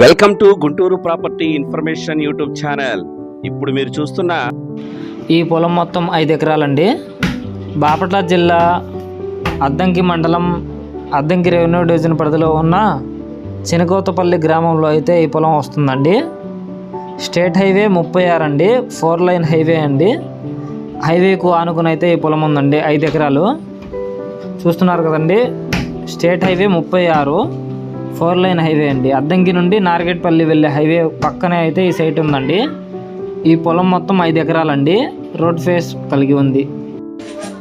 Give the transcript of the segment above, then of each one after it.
Welcome to Guntur property information YouTube channel. ఇప్పుడు మీరు చూస్తున్న ఈ పొలం మొత్తం ఐదు ఎకరాలండి. బాపట్ల జిల్లా అద్దంకి మండలం అద్దంకి రెవెన్యూ డివిజన్ పరిధిలో ఉన్న చినకోతపల్లి గ్రామంలో అయితే ఈ పొలం వస్తుందండి. స్టేట్ హైవే ముప్పై ఆరు అండి. ఫోర్ లైన్ హైవే అండి. హైవేకు ఆనుకుని అయితే ఈ పొలం ఉందండి ఐదు ఎకరాలు. చూస్తున్నారు కదండి స్టేట్ హైవే ముప్పై ఆరు. ఫోర్ లైన్ హైవే అండి. అద్దంకి నుండి నార్గేట్పల్లి వెళ్ళే హైవే పక్కనే అయితే ఈ సైట్ ఉందండి. ఈ పొలం మొత్తం ఐదు ఎకరాలండి. రోడ్ ఫేస్ కలిగి ఉంది.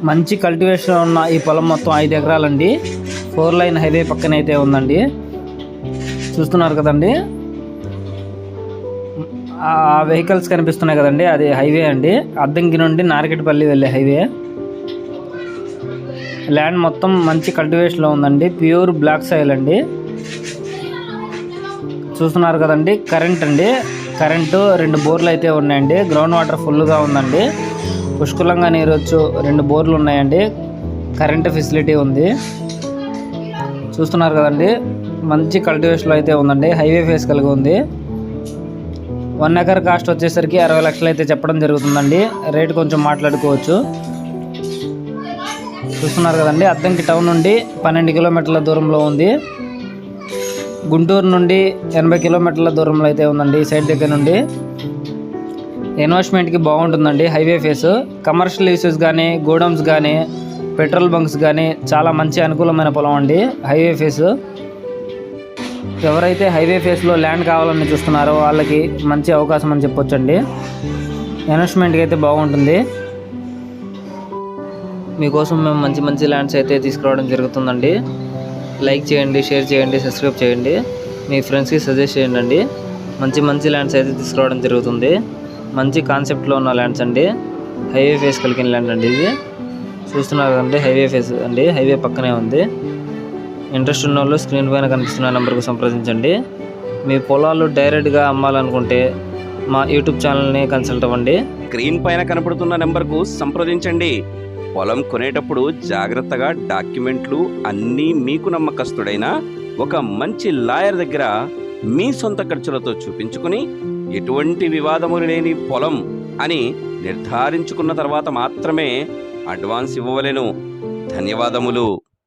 మంచి కల్టివేషన్ ఉన్న ఈ పొలం మొత్తం ఐదు ఎకరాలండి. ఫోర్ లైన్ హైవే పక్కన అయితే ఉందండి. చూస్తున్నారు కదండి. ఆ వెహికల్స్ కనిపిస్తున్నాయి కదండి. అది హైవే అండి. అద్దంకి నుండి నారకెట్పల్లి వెళ్ళే హైవే. ల్యాండ్ మొత్తం మంచి కల్టివేషన్లో ఉందండి. ప్యూర్ బ్లాక్ సాయిల్ అండి. చూస్తున్నారు కదండి. కరెంట్ అండి. కరెంటు రెండు బోర్లు అయితే ఉన్నాయండి. గ్రౌండ్ వాటర్ ఫుల్గా ఉందండి. పుష్కలంగా నీరు వచ్చు రెండు బోర్లు ఉన్నాయండి. కరెంట్ ఫెసిలిటీ ఉంది. చూస్తున్నారు కదండి. మంచి కల్టివేషన్లో అయితే ఉందండి. హైవే ఫేస్ కలిగి ఉంది. వన్ ఎకర్ కాస్ట్ వచ్చేసరికి అరవై లక్షలు అయితే చెప్పడం జరుగుతుందండి. రేట్ కొంచెం మాట్లాడుకోవచ్చు. చూస్తున్నారు కదండి. అద్దంకి టౌన్ నుండి పన్నెండు కిలోమీటర్ల దూరంలో ఉంది. గుంటూరు నుండి ఎనభై కిలోమీటర్ల దూరంలో అయితే ఉందండి ఈ సైడ్ దగ్గర నుండి. ఇన్వెస్ట్మెంట్కి బాగుంటుందండి హైవే ఫేస్ కమర్షియల్ యూసెస్ కానీ గోడౌన్స్ కానీ పెట్రోల్ బంక్స్ కానీ చాలా మంచి అనుకూలమైన పొలం అండి హైవే ఫేస్ ఎవరైతే హైవే ఫేస్లో ల్యాండ్ కావాలని చూస్తున్నారో వాళ్ళకి మంచి అవకాశం అని చెప్పొచ్చండి. ఇన్వెస్ట్మెంట్కి అయితే బాగుంటుంది. మీకోసం మేము మంచి మంచి ల్యాండ్స్ అయితే తీసుకురావడం జరుగుతుందండి. లైక్ చేయండి షేర్ చేయండి సబ్స్క్రైబ్ చేయండి. మీ ఫ్రెండ్స్కి సజెస్ట్ చేయండి మంచి మంచి ల్యాండ్స్ అయితే తీసుకురావడం జరుగుతుంది. మంచి కాన్సెప్ట్లో ఉన్న ల్యాండ్స్ అండి. హైవే ఫేస్ కలిగిన ల్యాండ్ అండి ఇది. చూస్తున్నారు కదండి హైవే ఫేస్ అండి. హైవే పక్కనే ఉంది. ఇంట్రెస్ట్ ఉన్న వాళ్ళు స్క్రీన్ పైన కనిపిస్తున్న నెంబర్కు సంప్రదించండి. మీ పొలాలు డైరెక్ట్గా అమ్మాలనుకుంటే మా యూట్యూబ్ ఛానల్ని కన్సల్ట్ అవ్వండి. స్క్రీన్ పైన కనపడుతున్న నెంబర్కు సంప్రదించండి. పొలం కొనేటప్పుడు జాగ్రత్తగా డాక్యుమెంట్లు అన్నీ మీకు నమ్మకస్తుడైన ఒక మంచి లాయర్ దగ్గర మీ సొంత ఖర్చులతో చూపించుకుని ఎటువంటి వివాదములు లేని పొలం అని నిర్ధారించుకున్న తర్వాత మాత్రమే అడ్వాన్స్ ఇవ్వవలెను. ధన్యవాదములు.